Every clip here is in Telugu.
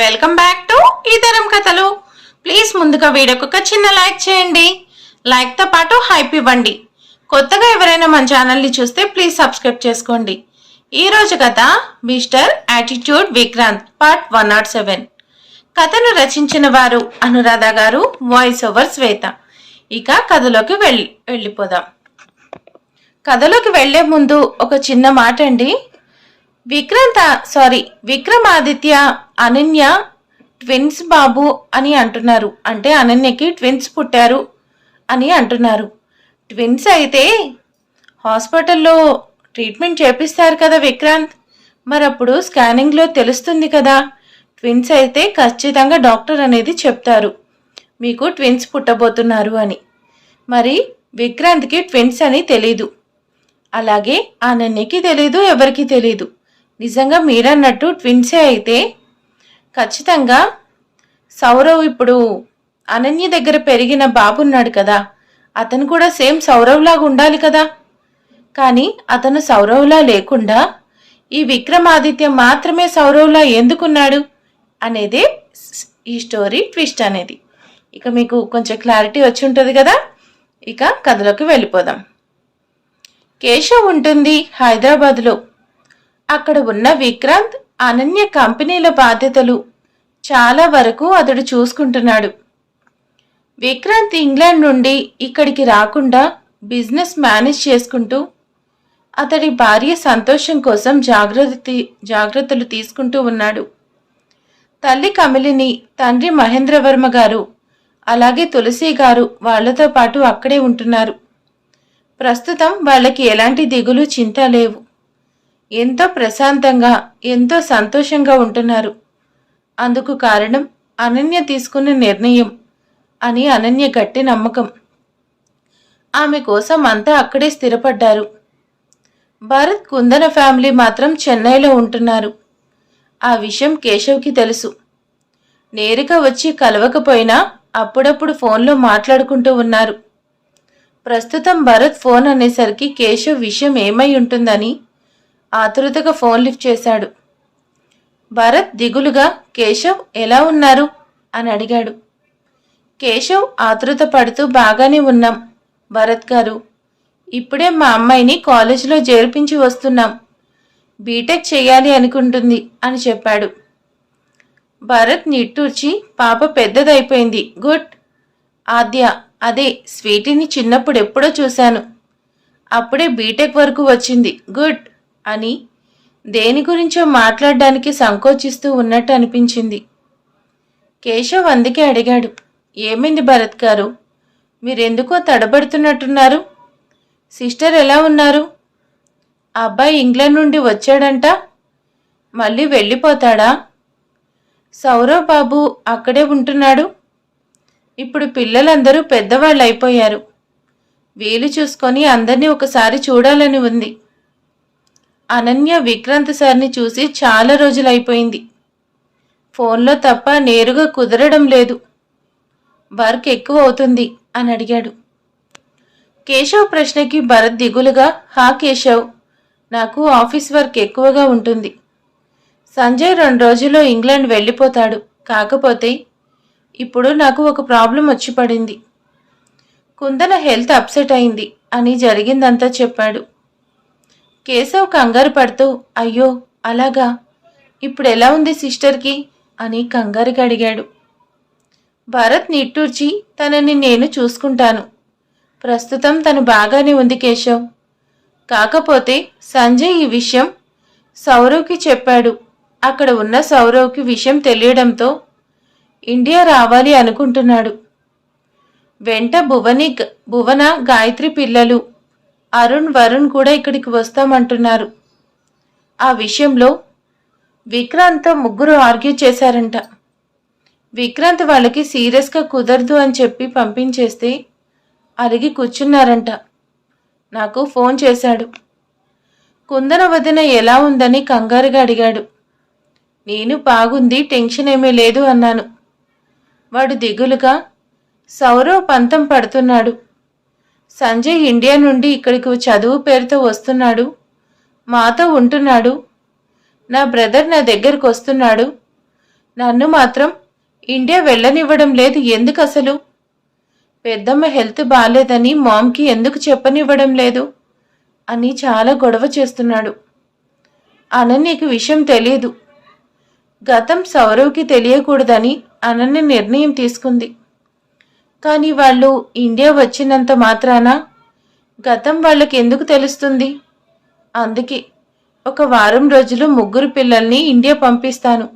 వెల్కమ్ బ్యాక్ టు ఈతరం కథలు. ప్లీజ్ ముందుగా వీడియోకి ఒక చిన్న లైక్ చేయండి. లైక్తో పాటు హైప్ ఇవ్వండి. కొత్తగా ఎవరైనా మన ఛానల్ని చూస్తే ప్లీజ్ సబ్స్క్రైబ్ చేసుకోండి. ఈరోజు కథ mister attitude Vikrant part one nought seven కథను రచించిన వారు అనురాధ గారు వాయిస్ ఓవర్ శ్వేత. ఇక కథలోకి వెళ్ళి వెళ్ళిపోదాం. కథలోకి వెళ్ళే ముందు ఒక చిన్న మాట అండి. విక్రాంత సారీ విక్రమాదిత్య అనన్య ట్విన్స్ బాబు అని అంటున్నారు. అంటే అనన్యకి ట్విన్స్ పుట్టారు అని అంటున్నారు. ట్విన్స్ అయితే హాస్పిటల్లో ట్రీట్మెంట్ చేపిస్తారు కదా విక్రాంత్. మరి అప్పుడు స్కానింగ్లో తెలుస్తుంది కదా. ట్విన్స్ అయితే ఖచ్చితంగా డాక్టర్ అనేది చెప్తారు. మీకు ట్విన్స్ పుట్టబోతున్నారు అని. మరి విక్రాంత్కి ట్విన్స్ అని తెలీదు. అలాగే అనన్యకి తెలీదు ఎవరికి తెలీదు. నిజంగా మీరన్నట్టు ట్విన్సే అయితే ఖచ్చితంగా సౌరవ్ ఇప్పుడు అనన్య దగ్గర పెరిగిన బాబు ఉన్నాడు కదా. అతను కూడా సేమ్ సౌరవ్లాగా ఉండాలి కదా. కానీ అతను సౌరవ్లా లేకుండా ఈ విక్రమాదిత్య మాత్రమే సౌరవ్లా ఎందుకున్నాడు అనేదే ఈ స్టోరీ ట్విస్ట్ అనేది. ఇక మీకు కొంచెం క్లారిటీ వచ్చి ఉంటుంది కదా. ఇక కథలోకి వెళ్ళిపోదాం. కేశవ్ ఉంటుంది హైదరాబాద్లో. అక్కడ ఉన్న విక్రాంత్ అనన్య కంపెనీల బాధ్యతలు. చాలా వరకు అతడు చూసుకుంటున్నాడు. విక్రాంత్ ఇంగ్లాండ్ నుండి ఇక్కడికి రాకుండా బిజినెస్ మేనేజ్ చేసుకుంటూ అతడి భార్య సంతోషం కోసం జాగ్రత్త జాగ్రత్తలు తీసుకుంటూ ఉన్నాడు. తల్లి కమిలిని తండ్రి మహేంద్రవర్మ గారు అలాగే తులసి గారు వాళ్ళతో పాటు అక్కడే ఉంటున్నారు. ప్రస్తుతం వాళ్ళకి ఎలాంటి దిగులు చింత లేవు. ఎంతో ప్రశాంతంగా ఎంతో సంతోషంగా ఉంటున్నారు. అందుకు కారణం అనన్య తీసుకున్న నిర్ణయం అని అనన్య గట్టి నమ్మకం. ఆమె కోసం అంతా అక్కడే స్థిరపడ్డారు. భరత్ కుందన ఫ్యామిలీ మాత్రం చెన్నైలో ఉంటున్నారు. ఆ విషయం కేశవ్కి తెలుసు. నేరుగా వచ్చి కలవకపోయినా అప్పుడప్పుడు ఫోన్లో మాట్లాడుకుంటూ ఉన్నారు. ప్రస్తుతం భరత్ ఫోన్ అనేసరికి కేశవ్ విషయం ఏమై ఉంటుందని ఆతురతగా ఫోన్ లిఫ్ట్ చేశాడు. భరత్ దిగులుగా కేశవ్ ఎలా ఉన్నారు? అని అడిగాడు. కేశవ్ ఆతృత పడుతూ బాగానే ఉన్నాం భరత్ గారు. ఇప్పుడే మా అమ్మాయిని కాలేజీలో చేర్పించి వస్తున్నాం. బీటెక్ చేయాలి అనుకుంటుంది అని చెప్పాడు. భరత్ నిట్టూర్చి పాప పెద్దదైపోయింది. గుడ్. ఆద్య అదే స్వీటీని చిన్నప్పుడు ఎప్పుడో చూశాను. అప్పుడే బీటెక్ వరకు వచ్చింది. గుడ్. అని దేని గురించో మాట్లాడడానికి సంకోచిస్తూ ఉన్నట్టు అనిపించింది. కేశవ్ అందుకే అడిగాడు ఏమైంది భరత్ గారు? మీరెందుకో తడబడుతున్నట్టున్నారు? సిస్టర్ ఎలా ఉన్నారు? ఆ అబ్బాయి ఇంగ్లాండ్ నుండి వచ్చాడంట మళ్ళీ వెళ్ళిపోతాడా? సౌరవ్ బాబు అక్కడే ఉంటున్నాడు. ఇప్పుడు పిల్లలందరూ పెద్దవాళ్ళు అయిపోయారు వీలు చూసుకొని అందరినీ ఒకసారి చూడాలని ఉంది. అనన్య విక్రాంత్ సార్ని చూసి చాలా రోజులైపోయింది. ఫోన్లో తప్ప నేరుగా కుదరడం లేదు. వర్క్ ఎక్కువ అవుతుంది అని అడిగాడు. కేశవ్ ప్రశ్నకి భరత్ దిగులుగా హా కేశవ్ నాకు ఆఫీస్ వర్క్ ఎక్కువగా ఉంటుంది. సంజయ్ రెండు రోజుల్లో ఇంగ్లాండ్ వెళ్ళిపోతాడు. కాకపోతే ఇప్పుడు నాకు ఒక ప్రాబ్లం వచ్చి పడింది. కుందన హెల్త్ అప్సెట్ అయింది అని జరిగిందంతా చెప్పాడు. కేశవ్ కంగారు పడుతూ అయ్యో అలాగా? ఇప్పుడు ఎలా ఉంది సిస్టర్కి? అని కంగారుగా అడిగాడు. భరత్ నిట్టూర్చి తనని నేను చూసుకుంటాను. ప్రస్తుతం తను బాగానే ఉంది కేశవ్. కాకపోతే సంజయ్ ఈ విషయం సౌరవ్కి చెప్పాడు. అక్కడ ఉన్న సౌరవ్కి విషయం తెలియడంతో ఇండియా రావాలి అనుకుంటున్నాడు. వెంట భువని భువన గాయత్రి పిల్లలు అరుణ్ వరుణ్ కూడా ఇక్కడికి వస్తామంటున్నారు. ఆ విషయంలో విక్రాంత్తో ముగ్గురు ఆర్గ్యూ చేశారంట. విక్రాంత్ వాళ్ళకి సీరియస్గా కుదరదు అని చెప్పి పంపించేస్తే అలిగి కూర్చున్నారంట. నాకు ఫోన్ చేశాడు. కుందన వదిన ఎలా ఉందని కంగారుగా అడిగాడు. నేను బాగుంది టెన్షన్ ఏమీ లేదు అన్నాను. వాడు దిగులుగా సౌరవ్ పంతం పడుతున్నాడు. సంజయ్ ఇండియా నుండి ఇక్కడికి చదువు పేరుతో వస్తున్నాడు. మాతో ఉంటున్నాడు. నా బ్రదర్ నా దగ్గరకు వస్తున్నాడు. నన్ను మాత్రం ఇండియా వెళ్ళనివ్వడం లేదు ఎందుకు అసలు? పెద్దమ్మ హెల్త్ బాగాలేదని మామ్కి ఎందుకు చెప్పనివ్వడం లేదు? అని చాలా గొడవ చేస్తున్నాడు. అనన్యకి విషయం తెలియదు. గతం సౌరవ్కి తెలియకూడదని అనన్య నిర్ణయం తీసుకుంది. కానీ వాళ్ళు ఇండియా వచ్చినంత మాత్రాన గతం వాళ్ళకి ఎందుకు తెలుస్తుంది? అందుకే ఒక వారం రోజులు ముగ్గురు పిల్లల్ని ఇండియా పంపిస్తాను.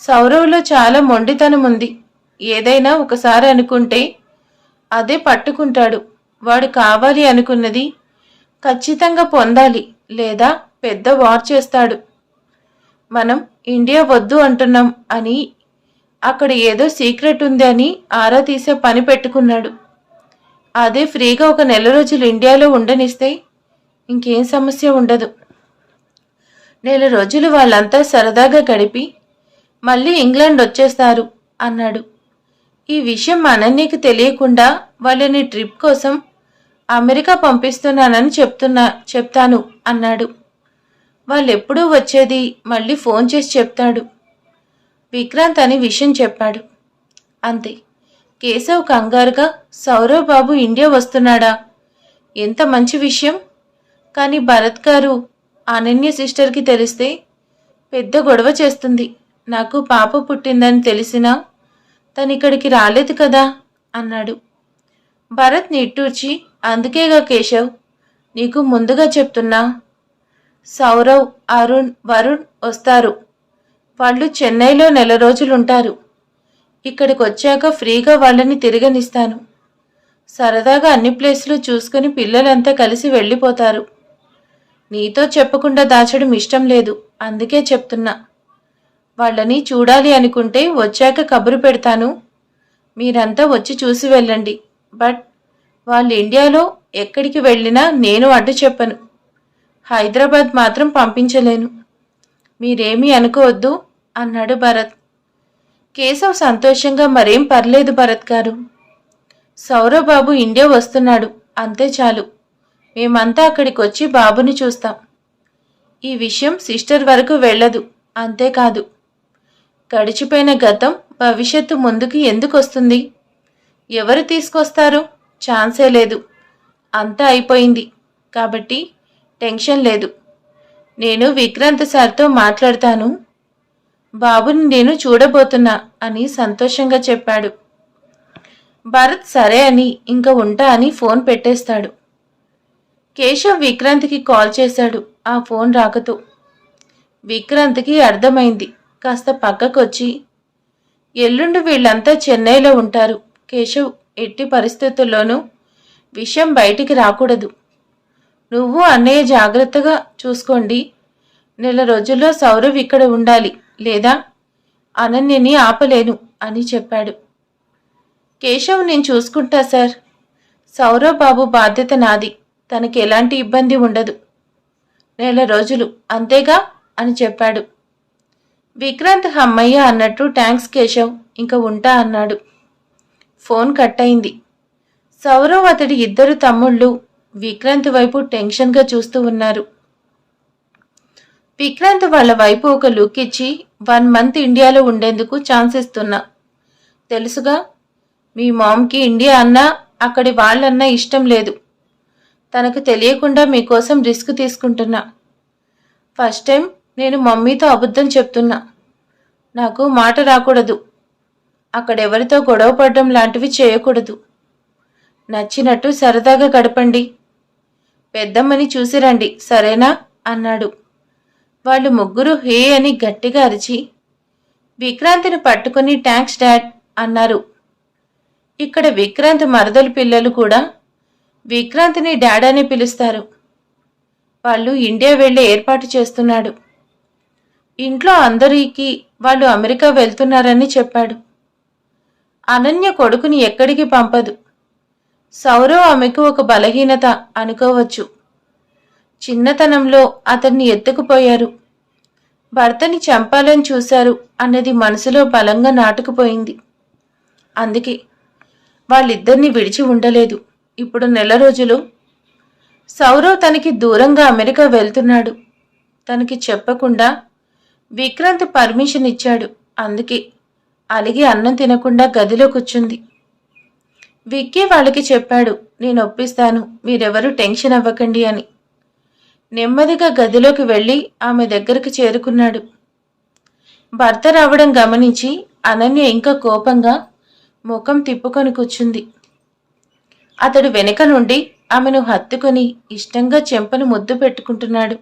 సౌరవ్లో చాలా మొండితనం ఉంది. ఏదైనా ఒకసారి అనుకుంటే అదే పట్టుకుంటాడు. వాడు కావాలి అనుకున్నది ఖచ్చితంగా పొందాలి లేదా పెద్ద వార్ చేస్తాడు. మనం ఇండియా వద్దు అంటున్నాం అని అక్కడ ఏదో సీక్రెట్ ఉంది అని ఆరా తీసే పని పెట్టుకున్నాడు. అదే ఫ్రీగా ఒక నెల రోజులు ఇండియాలో ఉండనిస్తే ఇంకేం సమస్య ఉండదు. నెల రోజులు వాళ్ళంతా సరదాగా గడిపి మళ్ళీ ఇంగ్లాండ్ వచ్చేస్తారు అన్నాడు. ఈ విషయం అనన్యకి తెలియకుండా వాళ్ళని ట్రిప్ కోసం అమెరికా పంపిస్తున్నానని చెప్తున్నా చెప్తాను అన్నాడు. వాళ్ళెప్పుడూ వచ్చేది మళ్ళీ ఫోన్ చేసి చెప్తాడు. విక్రాంత్ అని విషయం చెప్పాడు. అంతే. కేశవ్ కంగారుగా సౌరవ్ బాబు ఇండియా వస్తున్నాడా? ఎంత మంచి విషయం. కానీ భరత్ గారు అనన్య సిస్టర్కి తెలిస్తే పెద్ద గొడవ చేస్తుంది. నాకు పాప పుట్టిందని తెలిసినా తను ఇక్కడికి రాలేదు కదా అన్నాడు. భరత్ నిట్టూర్చి అందుకేగా కేశవ్ నీకు ముందుగా చెప్తున్నా. సౌరవ్ అరుణ్ వరుణ్ వస్తారు. వాళ్ళు చెన్నైలో నెల రోజులుంటారు. ఇక్కడికి వచ్చాక ఫ్రీగా వాళ్ళని తిరగనిస్తాను. సరదాగా అన్ని ప్లేస్లు చూసుకుని పిల్లలంతా కలిసి వెళ్ళిపోతారు. నీతో చెప్పకుండా దాచడం ఇష్టం లేదు అందుకే చెప్తున్నా. వాళ్ళని చూడాలి అనుకుంటే వచ్చాక కబురు పెడతాను. మీరంతా వచ్చి చూసి వెళ్ళండి. బట్ వాళ్ళు ఇండియాలో ఎక్కడికి వెళ్ళినా నేను అడ్డు చెప్పను. హైదరాబాద్ మాత్రం పంపించలేను. మీరేమీ అనుకోవద్దు అన్నాడు భరత్. కేశవ్ సంతోషంగా మరేం పర్లేదు భరత్ గారు. సౌరవ్ బాబు ఇండియా వస్తున్నాడు అంతే చాలు. మేమంతా అక్కడికి వచ్చి బాబుని చూస్తాం. ఈ విషయం సిస్టర్ వరకు వెళ్ళదు అంతేకాదు గడిచిపోయిన గతం భవిష్యత్తు ముందుకు ఎందుకు వస్తుంది? ఎవరు తీసుకొస్తారు? ఛాన్సే లేదు. అంతా అయిపోయింది. కాబట్టి టెన్షన్ లేదు. నేను విక్రాంత్ సార్తో మాట్లాడతాను. బాబుని నేను చూడబోతున్నా అని సంతోషంగా చెప్పాడు. భరత్ సరే అని ఇంకా ఉంటా అని ఫోన్ పెట్టేస్తాడు. కేశవ్ విక్రాంత్కి కాల్ చేశాడు. ఆ ఫోన్ రాకతో. విక్రాంత్కి అర్థమైంది. కాస్త పక్కకొచ్చి ఎల్లుండి వీళ్ళంతా చెన్నైలో ఉంటారు. కేశవ్ ఎట్టి పరిస్థితుల్లోనూ విషయం బయటికి రాకూడదు. నువ్వు అన్నయ్య జాగ్రత్తగా చూసుకోండి. నెల రోజుల్లో సౌరవ్ ఇక్కడ ఉండాలి లేదా? అనన్యని ఆపలేను అని చెప్పాడు. కేశవ్ నేను చూసుకుంటా సార్. సౌరవ్ బాబు బాధ్యత నాది. తనకి ఎలాంటి ఇబ్బంది ఉండదు. నెల రోజులు అంతేగా? అని చెప్పాడు. విక్రాంత్ హమ్మయ్య అన్నట్టు థ్యాంక్స్ కేశవ్ ఇంకా ఉంటా అన్నాడు. ఫోన్ కట్ అయింది. సౌరవ్ అతడి ఇద్దరు తమ్ముళ్ళు విక్రాంత్ వైపు టెన్షన్గా చూస్తూ ఉన్నారు. విక్రాంత్ వాళ్ళ వైపు ఒక లుక్ ఇచ్చి వన్ మంత్ ఇండియాలో ఉండేందుకు ఛాన్స్ ఇస్తున్నా. తెలుసుగా మీ మామ్కి ఇండియా అన్నా అక్కడి వాళ్ళన్నా ఇష్టం లేదు. తనకు తెలియకుండా మీకోసం రిస్క్ తీసుకుంటున్నా. ఫస్ట్ టైం నేను మమ్మీతో అబద్ధం చెప్తున్నా. నాకు మాట రాకూడదు. అక్కడెవరితో గొడవ పడడం లాంటివి చేయకూడదు. నచ్చినట్టు సరదాగా గడపండి. పెద్దమ్మని చూసిరండి సరేనా? అన్నాడు. వాళ్ళు ముగ్గురు హే అని గట్టిగా అరిచి విక్రాంతిని పట్టుకుని ట్యాంక్స్ డాడ్ అన్నారు. ఇక్కడ విక్రాంత్ మరదలు పిల్లలు కూడా విక్రాంతిని డాడ్ అని పిలుస్తారు. వాళ్ళు ఇండియా వెళ్ళే ఏర్పాటు చేస్తున్నాడు. ఇంట్లో అందరికీ వాళ్ళు అమెరికా వెళ్తున్నారని చెప్పాడు. అనన్య కొడుకుని ఎక్కడికి పంపదు. సౌరవ్ ఆమెకు ఒక బలహీనత అనుకోవచ్చు. చిన్నతనంలో అతన్ని ఎత్తుకుపోయారు. భర్తని చంపాలని చూశారు అన్నది మనసులో బలంగా నాటుకుపోయింది. అందుకే వాళ్ళిద్దరిని విడిచి ఉండలేదు. ఇప్పుడు నెల రోజులు. సౌరవ్ తనకి దూరంగా అమెరికా వెళ్తున్నాడు. తనకి చెప్పకుండా విక్రాంత్ పర్మిషన్ ఇచ్చాడు. అందుకే అలిగి అన్నం తినకుండా గదిలో కూర్చుంది. విక్కీ వాళ్ళకి చెప్పాడు నేను ఒప్పిస్తాను మీరెవరూ టెన్షన్ అవ్వకండి అని. నెమ్మదిగా గదిలోకి వెళ్ళి ఆమె దగ్గరికి చేరుకున్నాడు. భర్త రావడం గమనించి అనన్య ఇంకా కోపంగా ముఖం తిప్పుకొని కూర్చుంది. అతడు వెనుక నుండి ఆమెను హత్తుకొని ఇష్టంగా చెంపను ముద్దు పెట్టుకుంటున్నాడు.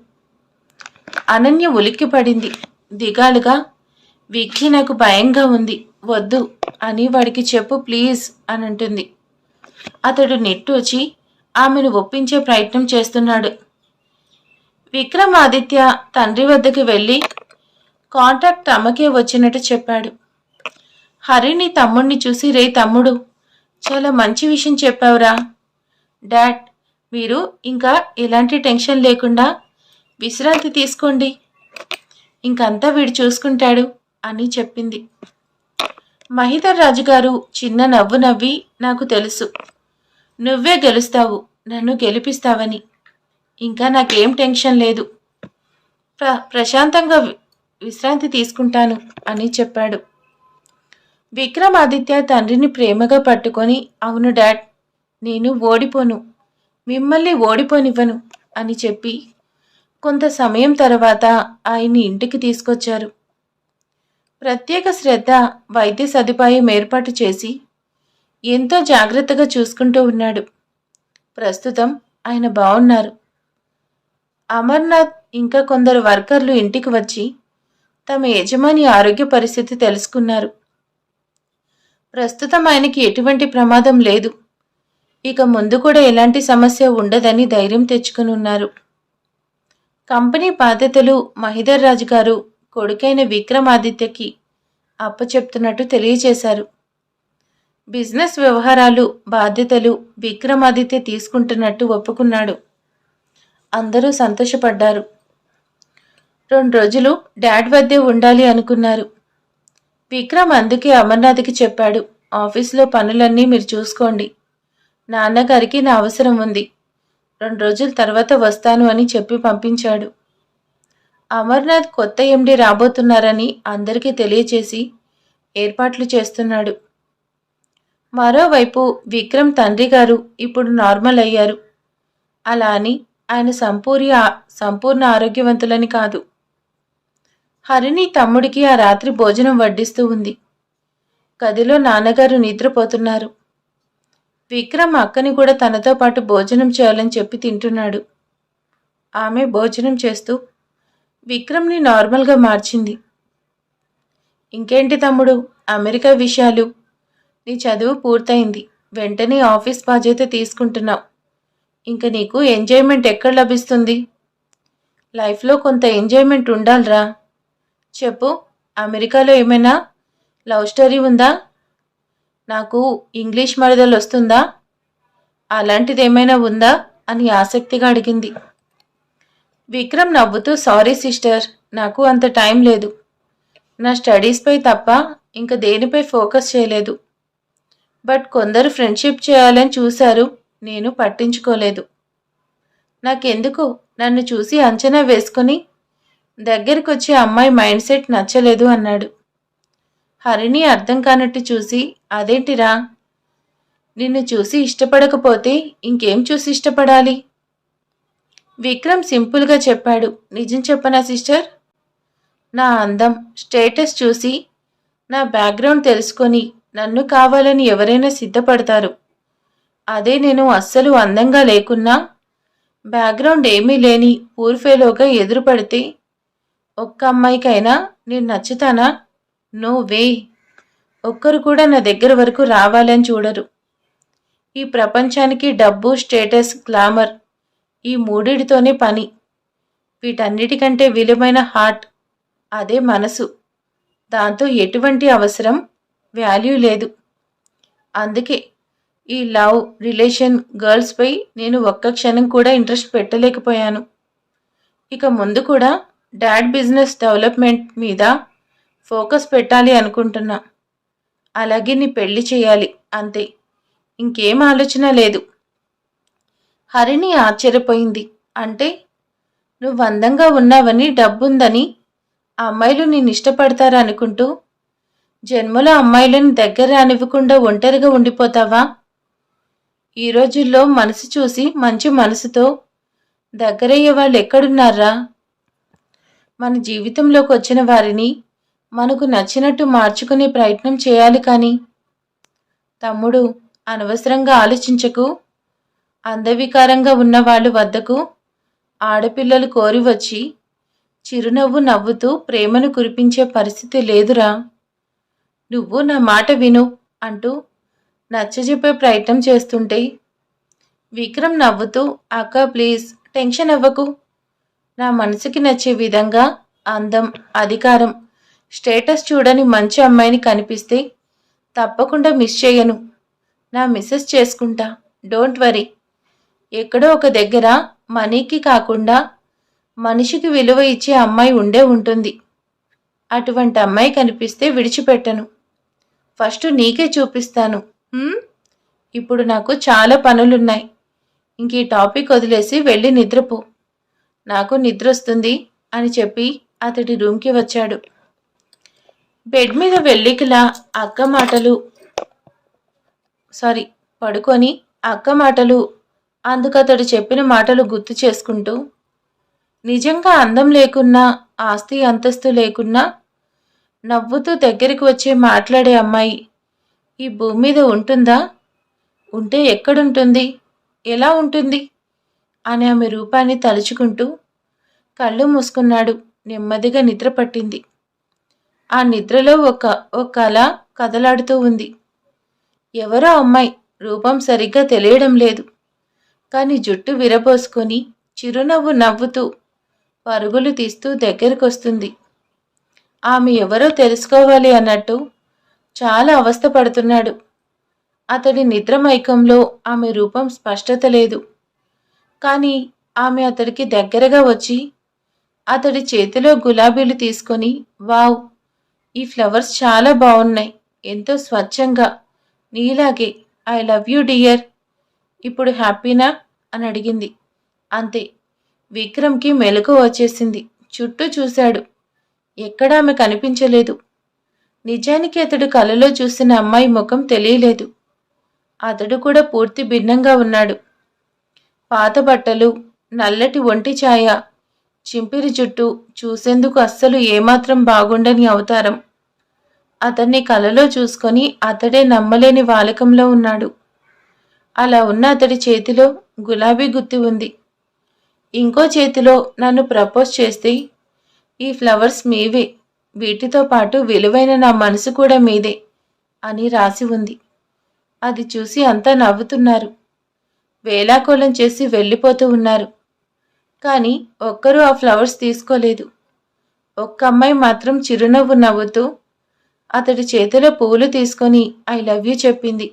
అనన్య ఉలిక్కి పడింది. దిగాలుగా విక్కీ నాకు భయంగా ఉంది వద్దు అని వాడికి చెప్పు ప్లీజ్ అని అంటుంది. అతడు నెట్టూచి ఆమెను ఒప్పించే ప్రయత్నం చేస్తున్నాడు. విక్రమాదిత్య తండ్రి వద్దకు వెళ్ళి కాంట్రాక్ట్ తమకే వచ్చినట్టు చెప్పాడు. హరిని తమ్ముణ్ణి చూసి రే తమ్ముడు చాలా మంచి విషయం చెప్పావురా. డాడ్ మీరు ఇంకా ఎలాంటి టెన్షన్ లేకుండా విశ్రాంతి తీసుకోండి. ఇంకంతా వీడు చూసుకుంటాడు అని చెప్పింది. మహిధర్ రాజు గారు చిన్న నవ్వు నవ్వి నాకు తెలుసు నువ్వే గెలుస్తావు. నన్ను గెలిపిస్తావని. ఇంకా నాకేం టెన్షన్ లేదు. ప్ర ప్రశాంతంగా వి- విశ్రాంతి తీసుకుంటాను అని చెప్పాడు. విక్రమాదిత్య తండ్రిని ప్రేమగా పట్టుకొని అవును డాడ్ నేను ఓడిపోను. మిమ్మల్ని ఓడిపోనివ్వను అని చెప్పి కొంత సమయం తర్వాత ఆయన్ని ఇంటికి తీసుకొచ్చారు. ప్రత్యేక శ్రద్ధ వైద్య సదుపాయం ఏర్పాటు చేసి ఎంతో జాగ్రత్తగా చూసుకుంటూ ఉన్నాడు. ప్రస్తుతం ఆయన బాగున్నారు అమర్నాథ్ ఇంకా కొందరు వర్కర్లు ఇంటికి వచ్చి తమ యజమాని ఆరోగ్య పరిస్థితి తెలుసుకున్నారు. ప్రస్తుతం ఆయనకి ఎటువంటి ప్రమాదం లేదు. ఇక ముందు కూడా ఎలాంటి సమస్య ఉండదని ధైర్యం తెచ్చుకుని ఉన్నారు కంపెనీ బాధ్యతలు మహిధర్ రాజు గారు కొడుకైన విక్రమాదిత్యకి అప్పచెప్తున్నట్టు తెలియజేశారు. బిజినెస్ వ్యవహారాలు బాధ్యతలు విక్రమాదిత్య తీసుకుంటున్నట్టు ఒప్పుకున్నాడు. అందరూ సంతోషపడ్డారు. రెండు రోజులు డాడ్ వద్దే ఉండాలి అనుకున్నారు. విక్రమ్ అందుకే అమర్నాథ్కి చెప్పాడు ఆఫీస్లో పనులన్నీ మీరు చూసుకోండి. నాన్నగారికి నా అవసరం ఉంది. రెండు రోజుల తర్వాత వస్తాను అని చెప్పి పంపించాడు. అమర్నాథ్ కొత్త ఎండి రాబోతున్నారని అందరికీ తెలియచేసి ఏర్పాట్లు చేస్తున్నాడు. మరోవైపు విక్రమ్ తండ్రి గారు ఇప్పుడు నార్మల్ అయ్యారు. అలా అని ఆయన సంపూర్ణ సంపూర్ణ ఆరోగ్యవంతులని కాదు. హరిణి తమ్ముడికి ఆ రాత్రి భోజనం వడ్డిస్తూ ఉంది. గదిలో నాన్నగారు నిద్రపోతున్నారు. విక్రమ్ అక్కని కూడా తనతో పాటు భోజనం చేయాలని చెప్పి తింటున్నాడు. ఆమె భోజనం చేస్తూ విక్రమ్ని నార్మల్గా మార్చింది. ఇంకేంటి తమ్ముడు అమెరికా విషయాలు? నీ చదువు పూర్తయింది. వెంటనే ఆఫీస్ బాధ్యత తీసుకుంటున్నావు. ఇంక నీకు ఎంజాయ్మెంట్ ఎక్కడ లభిస్తుంది? లైఫ్లో కొంత ఎంజాయ్మెంట్ ఉండాలిరా. చెప్పు అమెరికాలో ఏమైనా లవ్ స్టోరీ ఉందా? నాకు ఇంగ్లీష్ మరదలు వస్తుందా? అలాంటిది ఏమైనా ఉందా? అని ఆసక్తిగా అడిగింది. విక్రమ్ నవ్వుతూ సారీ సిస్టర్ నాకు అంత టైం లేదు. నా స్టడీస్పై తప్ప ఇంక దేనిపై ఫోకస్ చేయలేదు. బట్ కొందరు ఫ్రెండ్షిప్ చేయాలని చూశారు. నేను పట్టించుకోలేదు. నాకెందుకు? నన్ను చూసి అంచనా వేసుకొని దగ్గరికి వచ్చే అమ్మాయి మైండ్ సెట్ నచ్చలేదు అన్నాడు. హరిని అర్థం కానట్టు చూసి అదేంటిరా? నిన్ను చూసి ఇష్టపడకపోతే ఇంకేం చూసి ఇష్టపడాలి? విక్రమ్ సింపుల్గా చెప్పాడు. నిజం చెప్పనా సిస్టర్? నా అందం స్టేటస్ చూసి నా బ్యాక్గ్రౌండ్ తెలుసుకొని నన్ను కావాలని ఎవరైనా సిద్ధపడతారు. అదే నేను అస్సలు అందంగా లేకున్నా బ్యాక్గ్రౌండ్ ఏమీ లేని పూర్ఫేలోగా ఎదురుపడితే ఒక్క అమ్మాయికైనా నేను నచ్చుతానా? No way. ఒక్కరు కూడా నా దగ్గర వరకు రావాలని చూడరు. ఈ ప్రపంచానికి డబ్బు స్టేటస్ గ్లామర్ ఈ మూడిటితోనే పని. వీటన్నిటికంటే విలువైన హార్ట్ అదే మనసు. దాంతో ఎటువంటి అవసరం వాల్యూ లేదు. అందుకే ఈ లవ్ రిలేషన్ గర్ల్స్పై నేను ఒక్క క్షణం కూడా ఇంట్రెస్ట్ పెట్టలేకపోయాను. ఇక ముందు కూడా డాడ్ బిజినెస్ డెవలప్మెంట్ మీద ఫోకస్ పెట్టాలి అనుకుంటున్నా. అలాగే నీ పెళ్ళి చేయాలి అంతే. ఇంకేం ఆలోచన లేదు. హరిణి ఆశ్చర్యపోయింది. అంటే నువ్వు అందంగా ఉన్నావని డబ్బుందని అమ్మాయిలు నేను ఇష్టపడతారనుకుంటూ జన్మలో అమ్మాయిలను దగ్గర రానివ్వకుండా ఒంటరిగా ఉండిపోతావా? ఈ రోజుల్లో మనసు చూసి మంచి మనసుతో దగ్గరయ్యే వాళ్ళు ఎక్కడున్నారా? మన జీవితంలోకి వచ్చిన వారిని మనకు నచ్చినట్టు మార్చుకునే ప్రయత్నం చేయాలి కానీ. తమ్ముడు అనవసరంగా ఆలోచించకు. అందవికారంగా ఉన్న వాళ్ళ వద్దకు. ఆడపిల్లలు కోరి వచ్చి చిరునవ్వు నవ్వుతూ ప్రేమను కురిపించే పరిస్థితి లేదురా. నువ్వు నా మాట విను అంటూ నచ్చజెప్పే ప్రయత్నం చేస్తుంటే విక్రమ్ నవ్వుతూ అక్క ప్లీజ్ టెన్షన్ అవ్వకు. నా మనసుకి నచ్చే విధంగా అందం అధికారం స్టేటస్ చూడని మంచి అమ్మాయిని కనిపిస్తే తప్పకుండా మిస్ చేయను. నా మిస్సెస్ చేసుకుంటా. Don't worry. ఎక్కడో ఒక దగ్గర మనీకి కాకుండా మనిషికి విలువ ఇచ్చే అమ్మాయి ఉండే ఉంటుంది. అటువంటి అమ్మాయి కనిపిస్తే విడిచిపెట్టను. ఫస్ట్ నీకే చూపిస్తాను. ఇప్పుడు నాకు చాలా పనులున్నాయి. ఇంక ఈ టాపిక్ వదిలేసి వెళ్ళి నిద్రపో. నాకు నిద్ర వస్తుంది అని చెప్పి అతడి రూమ్కి వచ్చాడు. బెడ్ మీద వెళ్ళికిలా అక్క మాటలు సారీ పడుకొని అక్క మాటలు అందుకు అతడు చెప్పిన మాటలు గుర్తు చేసుకుంటూ నిజంగా అందం లేకున్నా ఆస్తి అంతస్తు లేకున్నా నవ్వుతూ దగ్గరికి వచ్చి మాట్లాడే అమ్మాయి ఈ భూమి మీద ఉంటుందా? ఉంటే ఎక్కడుంటుంది? ఎలా ఉంటుంది? అని ఆమె రూపాన్ని తలుచుకుంటూ కళ్ళు మూసుకున్నాడు. నెమ్మదిగా నిద్ర పట్టింది. ఆ నిద్రలో ఒక ఒక కళ కదలాడుతూ ఉంది. ఎవరో అమ్మాయి రూపం సరిగ్గా తెలియడం లేదు. కానీ జుట్టు విరబోసుకొని చిరునవ్వు నవ్వుతూ పరుగులు తీస్తూ దగ్గరకొస్తుంది. ఆమె ఎవరో తెలుసుకోవాలి అన్నట్టు చాలా అవస్థపడుతున్నాడు అతడి నిద్రమైకంలో ఆమె రూపం స్పష్టత లేదు. కానీ ఆమె అతడికి దగ్గరగా వచ్చి అతడి చేతిలో గులాబీలు తీసుకొని వావ్ ఈ ఫ్లవర్స్ చాలా బాగున్నాయి ఎంతో స్వచ్ఛంగా. నీలాగే ఐ లవ్ యూ డియర్. ఇప్పుడు హ్యాపీనా? అని అడిగింది. అంతే. విక్రమ్కి మెలకు వచ్చేసింది. చుట్టూ చూశాడు. ఎక్కడా ఆమె కనిపించలేదు. నిజానికి అతడు కలలో చూసిన అమ్మాయి ముఖం తెలియలేదు. అతడు కూడా పూర్తి భిన్నంగా ఉన్నాడు. పాత బట్టలు నల్లటి ఒంటి ఛాయ చింపిరి జుట్టు చూసేందుకు అస్సలు ఏమాత్రం బాగుండని అవతారం. అతన్ని కలలో చూసుకొని అతడే నమ్మలేని వాలకంలో ఉన్నాడు. అలా ఉన్న అతడి చేతిలో గులాబీ గుత్తి ఉంది. ఇంకో చేతిలో నన్ను ప్రపోజ్ చేస్తే ఈ ఫ్లవర్స్ మీవే. వీటితో పాటు విలువైన నా మనసు కూడా మీదే అని రాసి ఉంది. అది చూసి అంతా నవ్వుతున్నారు. వేలాకోలం చేసి వెళ్ళిపోతూ ఉన్నారు. కానీ ఒక్కరూ ఆ ఫ్లవర్స్ తీసుకోలేదు. ఒక్క అమ్మాయి మాత్రం చిరునవ్వు నవ్వుతూ అతడి చేతిలో పువ్వులు తీసుకొని ఐ లవ్ యూ చెప్పింది.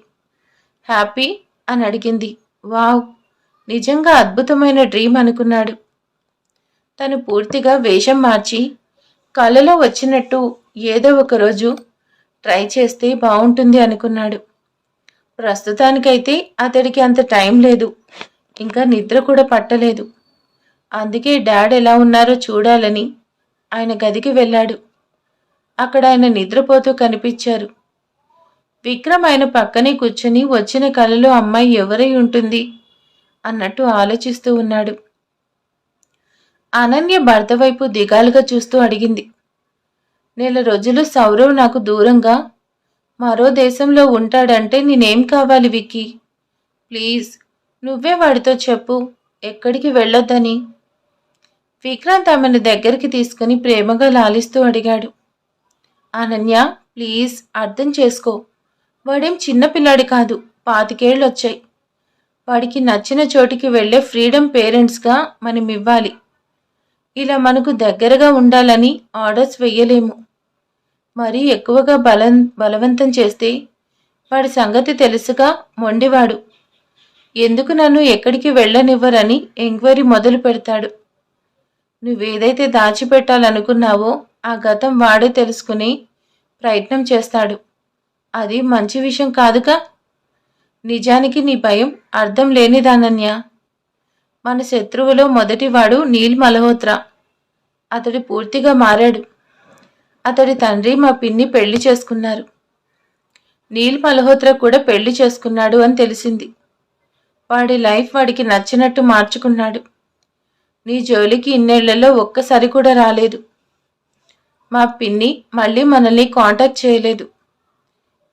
హ్యాపీ? అని అడిగింది. వావ్! నిజంగా అద్భుతమైన డ్రీమ్ అనుకున్నాడు. తను పూర్తిగా వేషం మార్చి కలలో వచ్చినట్టు ఏదో ఒక రోజు ట్రై చేస్తే బాగుంటుంది అనుకున్నాడు. ప్రస్తుతానికైతే అతడికి అంత టైం లేదు. ఇంకా నిద్ర కూడా పట్టలేదు. అందుకే డాడ్ ఎలా ఉన్నారో చూడాలని ఆయన గదికి వెళ్ళాడు. అక్కడ ఆయన నిద్రపోతూ కనిపించారు. విక్రమ్ ఆయన పక్కనే కూర్చొని వచ్చిన కలలో అమ్మాయి ఎవరై ఉంటుంది? అన్నట్టు ఆలోచిస్తూ ఉన్నాడు. అనన్య భర్త వైపు దిగాలుగా చూస్తూ అడిగింది. నెల రోజులు సౌరవ్ నాకు దూరంగా మరో దేశంలో ఉంటాడంటే నేనేం కావాలి విక్కీ? ప్లీజ్ నువ్వే వాడితో చెప్పు ఎక్కడికి వెళ్ళొద్దని. విక్రాంత్ ఆమెను దగ్గరికి తీసుకుని ప్రేమగా లాలిస్తూ అడిగాడు. అనన్య ప్లీజ్ అర్థం చేసుకో. వాడేం చిన్నపిల్లాడు కాదు పాతికేళ్ళు వచ్చాయి వాడికి నచ్చిన చోటికి వెళ్ళే ఫ్రీడమ్ పేరెంట్స్గా మనం ఇవ్వాలి ఇలా మనకు దగ్గరగా ఉండాలని ఆర్డర్స్ వెయ్యలేము మరీ ఎక్కువగా బలం బలవంతం చేస్తే వాడి సంగతి తెలుసుగా మొండివాడు. ఎందుకు నన్ను ఎక్కడికి వెళ్ళనివ్వరని ఎంక్వైరీ మొదలు పెడతాడు. నువ్వేదైతే దాచిపెట్టాలనుకున్నావో ఆ గతం వాడే తెలుసుకుని ప్రయత్నం చేస్తాడు. అది మంచి విషయం కాదుగా? నిజానికి నీ భయం అర్థం లేనిదానన్య? మన శత్రువులో మొదటివాడు నీల్ మల్హోత్రా. అతడు పూర్తిగా మారాడు. అతడి తండ్రి మా పిన్ని పెళ్ళి చేసుకున్నారు. నీల్ మల్హోత్రా కూడా పెళ్ళి చేసుకున్నాడు అని తెలిసింది. వాడి లైఫ్ వాడికి నచ్చినట్టు మార్చుకున్నాడు. నీ జోలికి ఇన్నేళ్ళలో ఒక్కసారి కూడా రాలేదు. మా పిన్ని మళ్ళీ మనల్ని కాంటాక్ట్ చేయలేదు.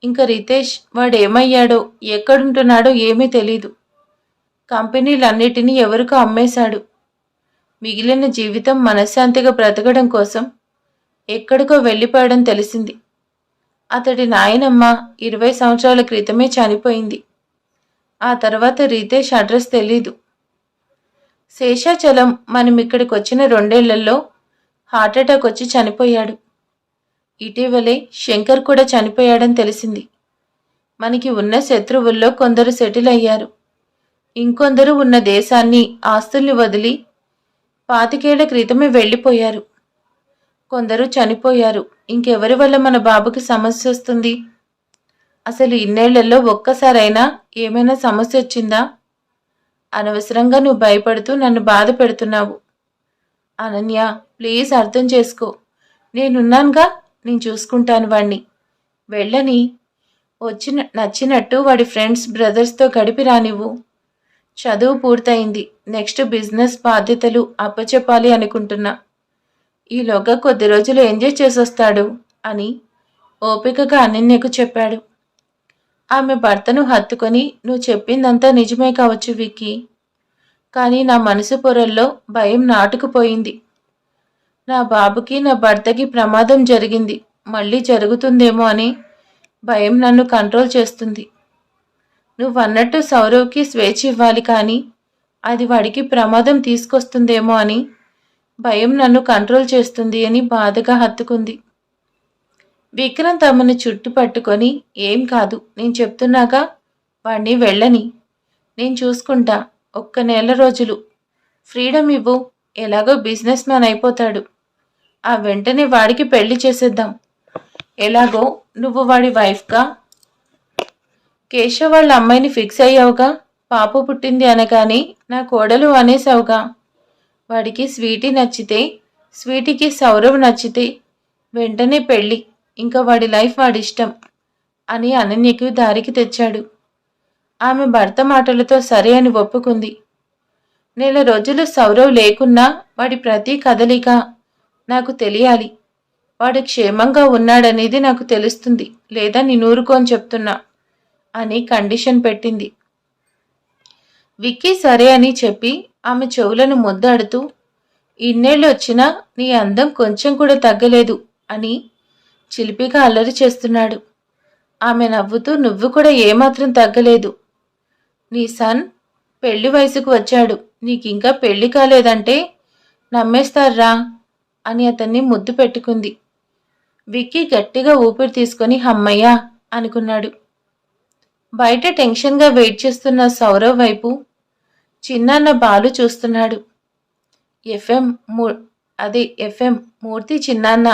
ఇంకా రితేష్ వాడు ఏమయ్యాడో ఎక్కడుంటున్నాడో ఏమీ తెలీదు. కంపెనీలన్నిటినీ ఎవరికో అమ్మేశాడు. మిగిలిన జీవితం మనశ్శాంతిగా బ్రతకడం కోసం ఎక్కడికో వెళ్ళిపోయడం తెలిసింది. అతడి నాయనమ్మ ఇరవై సంవత్సరాల క్రితమే చనిపోయింది. ఆ తర్వాత రితేష్ అడ్రస్ తెలీదు. శేషాచలం మనం ఇక్కడికి వచ్చిన రెండేళ్ళలో హార్ట్అటాక్ వచ్చి చనిపోయాడు. ఇటీవలే శంకర్ కూడా చనిపోయాడని తెలిసింది. మనకి ఉన్న శత్రువుల్లో కొందరు సెటిల్ అయ్యారు. ఇంకొందరు ఉన్న దేశాన్ని ఆస్తుల్ని వదిలి పాతికేళ్ళ క్రితమే వెళ్ళిపోయారు. కొందరు చనిపోయారు. ఇంకెవరి వల్ల మన బాబుకి సమస్య వస్తుంది? అసలు ఇన్నేళ్ళలో ఒక్కసారైనా ఏమైనా సమస్య వచ్చిందా? అనవసరంగా నువ్వు భయపడుతూ నన్ను బాధ పెడుతున్నావు. అనన్య ప్లీజ్ అర్థం చేసుకో. నేనున్నానుగా నేను చూసుకుంటాను వాణ్ణి. వెళ్ళని వచ్చిన నచ్చినట్టు వాడి ఫ్రెండ్స్ బ్రదర్స్తో గడిపి రానివ్వు. చదువు పూర్తయింది. నెక్స్ట్ బిజినెస్ బాధ్యతలు అప్పచెప్పాలి అనుకుంటున్నా. ఈలోగా కొద్ది రోజులు ఎంజాయ్ చేసొస్తాడు అని ఓపికగా అనన్యకు చెప్పాడు. ఆమె భర్తను హత్తుకొని నువ్వు చెప్పిందంతా నిజమే కావచ్చు విక్కీ. కానీ నా మనసు పొరల్లో భయం నాటుకుపోయింది. నా బాబుకి నా భర్తకి ప్రమాదం జరిగింది. మళ్ళీ జరుగుతుందేమో అని భయం నన్ను కంట్రోల్ చేస్తుంది. నువ్వు అన్నట్టు సౌరవ్కి స్వేచ్ఛ ఇవ్వాలి కానీ అది వాడికి ప్రమాదం తీసుకొస్తుందేమో అని భయం నన్ను కంట్రోల్ చేస్తుంది అని బాధగా హత్తుకుంది. విక్రమ్ తమను చుట్టు పట్టుకొని ఏం కాదు నేను చెప్తున్నాగా వాణ్ణి వెళ్ళని. నేను చూసుకుంటా ఒక్క నెల రోజులు. ఫ్రీడమ్ ఇవ్వు ఎలాగో బిజినెస్ మ్యాన్ అయిపోతాడు. ఆ వెంటనే వాడికి పెళ్ళి చేసేద్దాం. ఎలాగో నువ్వు వాడి వైఫ్గా కేశవ్ వాళ్ళ అమ్మాయిని ఫిక్స్ అయ్యావుగా? పాప పుట్టింది అనగానే నా కోడలు అనేసావుగా వాడికి స్వీటీ నచ్చితే స్వీటీకి సౌరవ్ నచ్చితే వెంటనే పెళ్ళి ఇంకా వాడి లైఫ్ వాడిష్టం అని అనన్యకు దారికి తెచ్చాడు. ఆమె భర్త మాటలతో సరే అని ఒప్పుకుంది. నెల రోజులు సౌరవ్ లేకున్నా వాడి ప్రతి కదలిక నాకు తెలియాలి. వాడు క్షేమంగా ఉన్నాడనేది నాకు తెలుస్తుంది. లేదా నేను ఊరుకోని చెప్తున్నా. అని కండిషన్ పెట్టింది. విక్కీ సరే అని చెప్పి ఆమె చెవులను ముద్దాడుతూ ఇన్నేళ్ళు వచ్చినా నీ అందం కొంచెం కూడా తగ్గలేదు అని చిలిపిగా అల్లరి చేస్తున్నాడు. ఆమె నవ్వుతూ నువ్వు కూడా ఏమాత్రం తగ్గలేదు. నీ సన్ పెళ్ళి వయసుకు వచ్చాడు. నీకింకా పెళ్ళి కాలేదంటే నమ్మేస్తారా అని అతన్ని ముద్దు పెట్టుకుంది. విక్కీ గట్టిగా ఊపిరి తీసుకొని హమ్మయ్యా అనుకున్నాడు. బయట టెన్షన్గా వెయిట్ చేస్తున్న సౌరవ్ వైపు చిన్నాన్న బాలు చూస్తున్నాడు. ఎఫ్ఎం మూ అదే ఎఫ్ఎం మూర్తి చిన్నాన్న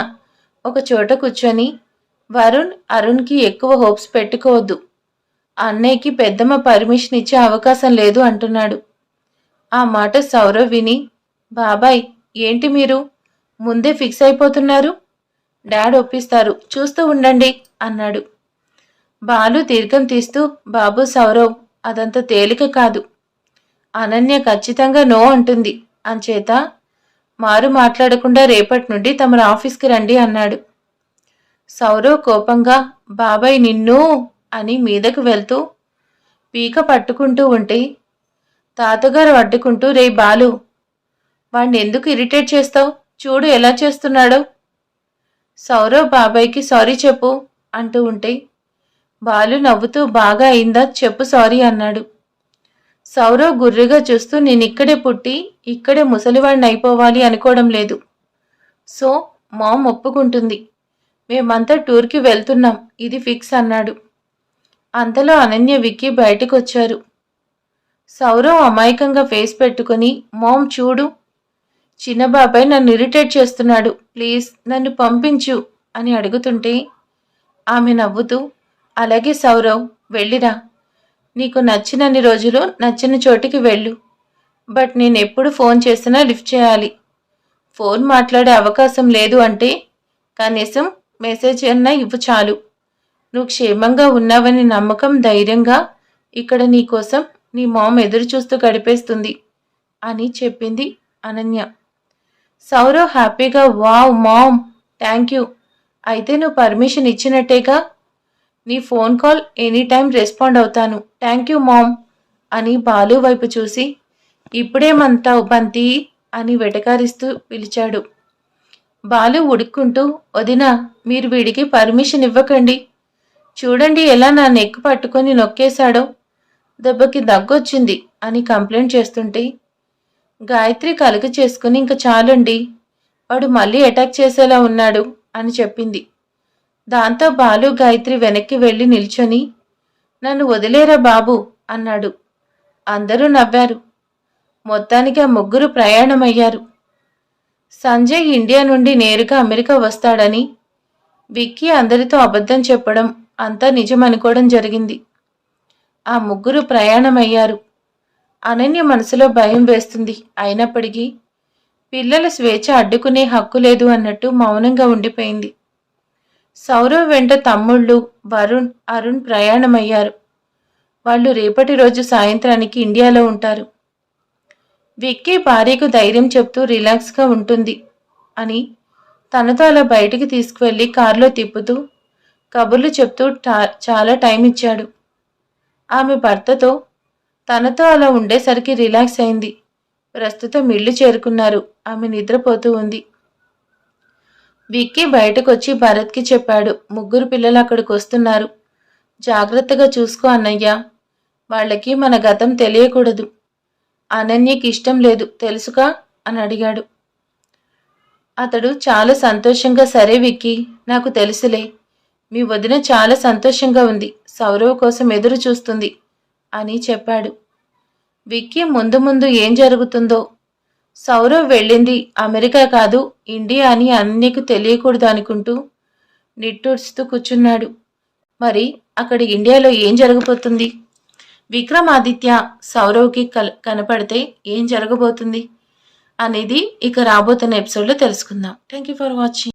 ఒక చోట కూర్చొని వరుణ్ అరుణ్కి ఎక్కువ హోప్స్ పెట్టుకోవద్దు. అన్నయ్యకి పెద్దమ్మ పర్మిషన్ ఇచ్చే అవకాశం లేదు అంటున్నాడు. ఆ మాట సౌరవ్ విని బాబాయ్ ఏంటి మీరు? ముందే ఫిక్స్ అయిపోతున్నారు? డాడ్ ఒప్పిస్తారు. చూస్తూ ఉండండి అన్నాడు. బాలు దీర్ఘం తీస్తూ బాబు సౌరవ్ అదంత తేలిక కాదు. అనన్య ఖచ్చితంగా నో అంటుంది. అంచేత మారు మాట్లాడకుండా రేపటి నుండి తమరు ఆఫీస్కి రండి అన్నాడు. సౌరవ్ కోపంగా బాబాయ్ నిన్ను అని మీదకు వెళ్తూ పీక పట్టుకుంటూ ఉంటే తాతగారు అడ్డుకుంటూ రే బాలు వాణ్ణి ఎందుకు ఇరిటేట్ చేస్తావు? చూడు ఎలా చేస్తున్నాడో. సౌరవ్ బాబాయ్కి సారీ చెప్పు అంటూ ఉంటే బాలు నవ్వుతూ బాగా అయిందా? చెప్పు సారీ అన్నాడు. సౌరవ్ గుర్రుగా చూస్తూ నేనిక్కడే పుట్టి ఇక్కడే ముసలివాడిని అయిపోవాలి అనుకోవడం లేదు. సో మామ్ ఒప్పుకుంటుంది. మేమంతా టూర్కి వెళ్తున్నాం. ఇది ఫిక్స్ అన్నాడు. అంతలో అనన్య విక్కి బయటకొచ్చారు. సౌరవ్ అమాయకంగా ఫేస్ పెట్టుకుని మామ్ చూడు చిన్నబాబాయ్ నన్ను ఇరిటేట్ చేస్తున్నాడు. ప్లీజ్ నన్ను పంపించు అని అడుగుతుంటే ఆమె నవ్వుతూ అలాగే సౌరవ్ వెళ్ళిరా. నీకు నచ్చినన్ని రోజులు నచ్చిన చోటికి వెళ్ళు. బట్ నేను ఎప్పుడు ఫోన్ చేసినా లిఫ్ట్ చేయాలి. ఫోన్ మాట్లాడే అవకాశం లేదు అంటే కనీసం మెసేజ్ అన్నా ఇవ్వు చాలు. నువ్వు క్షేమంగా ఉన్నావని నమ్మకం ధైర్యంగా ఇక్కడ నీ కోసం నీ మామ్ ఎదురు చూస్తూ గడిపేస్తుంది అని చెప్పింది అనన్య. సౌరవ్ హ్యాపీగా వావ్ మామ్ థ్యాంక్ యూ. అయితే నువ్వు పర్మిషన్ ఇచ్చినట్టేగా నీ phone call any time respond అవుతాను. థ్యాంక్ యూ మామ్ అని బాలు వైపు చూసి ఇప్పుడేమంటావు బంతి అని వెటకారిస్తూ పిలిచాడు. బాలు ఉడుక్కుంటూ వదిన మీరు వీడికి పర్మిషన్ ఇవ్వకండి. చూడండి ఎలా నా నెక్ పట్టుకొని నొక్కేశాడో. దెబ్బకి దగ్గొచ్చింది అని కంప్లైంట్ చేస్తుంటే గాయత్రి కలుగు చేసుకుని ఇంక చాలండి. వాడు మళ్ళీ అటాక్ చేసేలా ఉన్నాడు అని చెప్పింది. దాంతో బాలు గాయత్రి వెనక్కి వెళ్ళి నిల్చొని నన్ను వదిలేరా బాబు? అన్నాడు. అందరూ నవ్వారు. మొత్తానికి ఆ ముగ్గురు ప్రయాణమయ్యారు. సంజయ్ ఇండియా నుండి నేరుగా అమెరికా వస్తాడని విక్కీ అందరితో అబద్ధం చెప్పడం అంతా నిజమనుకోవడం జరిగింది. ఆ ముగ్గురు ప్రయాణమయ్యారు. అనన్య మనసులో భయం వేస్తుంది. అయినప్పటికీ పిల్లల స్వేచ్ఛ అడ్డుకునే హక్కు లేదు అన్నట్టు మౌనంగా ఉండిపోయింది. సౌరవ్ వెంట తమ్ముళ్ళు వరుణ్ అరుణ్ ప్రయాణమయ్యారు. వాళ్ళు రేపటి రోజు సాయంత్రానికి ఇండియాలో ఉంటారు. విక్కీ భార్యకు ధైర్యం చెప్తూ రిలాక్స్గా ఉంటుంది అని తనతో అలా బయటికి తీసుకువెళ్ళి కారులో తిప్పుతూ కబుర్లు చెప్తూ టా- చాలా టైం ఇచ్చాడు. ఆమె భర్తతో తనతో అలా ఉండేసరికి రిలాక్స్ అయింది. ప్రస్తుతం ఇల్లు చేరుకున్నారు. ఆమె నిద్రపోతూ ఉంది. విక్కీ బయటకొచ్చి భరత్కి చెప్పాడు. ముగ్గురు పిల్లలు అక్కడికి వస్తున్నారు. జాగ్రత్తగా చూసుకో అన్నయ్య. వాళ్ళకి మన గతం తెలియకూడదు. అనన్యకి ఇష్టం లేదు తెలుసుకా? అని అడిగాడు. అతడు చాలా సంతోషంగా సరే విక్కీ నాకు తెలుసులే. మీ వదిన చాలా సంతోషంగా ఉంది సౌరవ్ కోసం ఎదురు చూస్తుంది అని చెప్పాడు. విక్కీ ముందు ముందు ఏం జరుగుతుందో సౌరవ్ వెళ్ళింది. అమెరికా కాదు ఇండియా అని అన్నీకు తెలియకూడదు అనుకుంటూ నిట్టూర్చుతూ కూర్చున్నాడు. మరి అక్కడ ఇండియాలో ఏం జరగబోతుంది? విక్రమాదిత్య సౌరవ్కి కల్ కనపడితే ఏం జరగబోతుంది అనేది ఇక రాబోతున్న ఎపిసోడ్లో తెలుసుకుందాం. Thank you for watching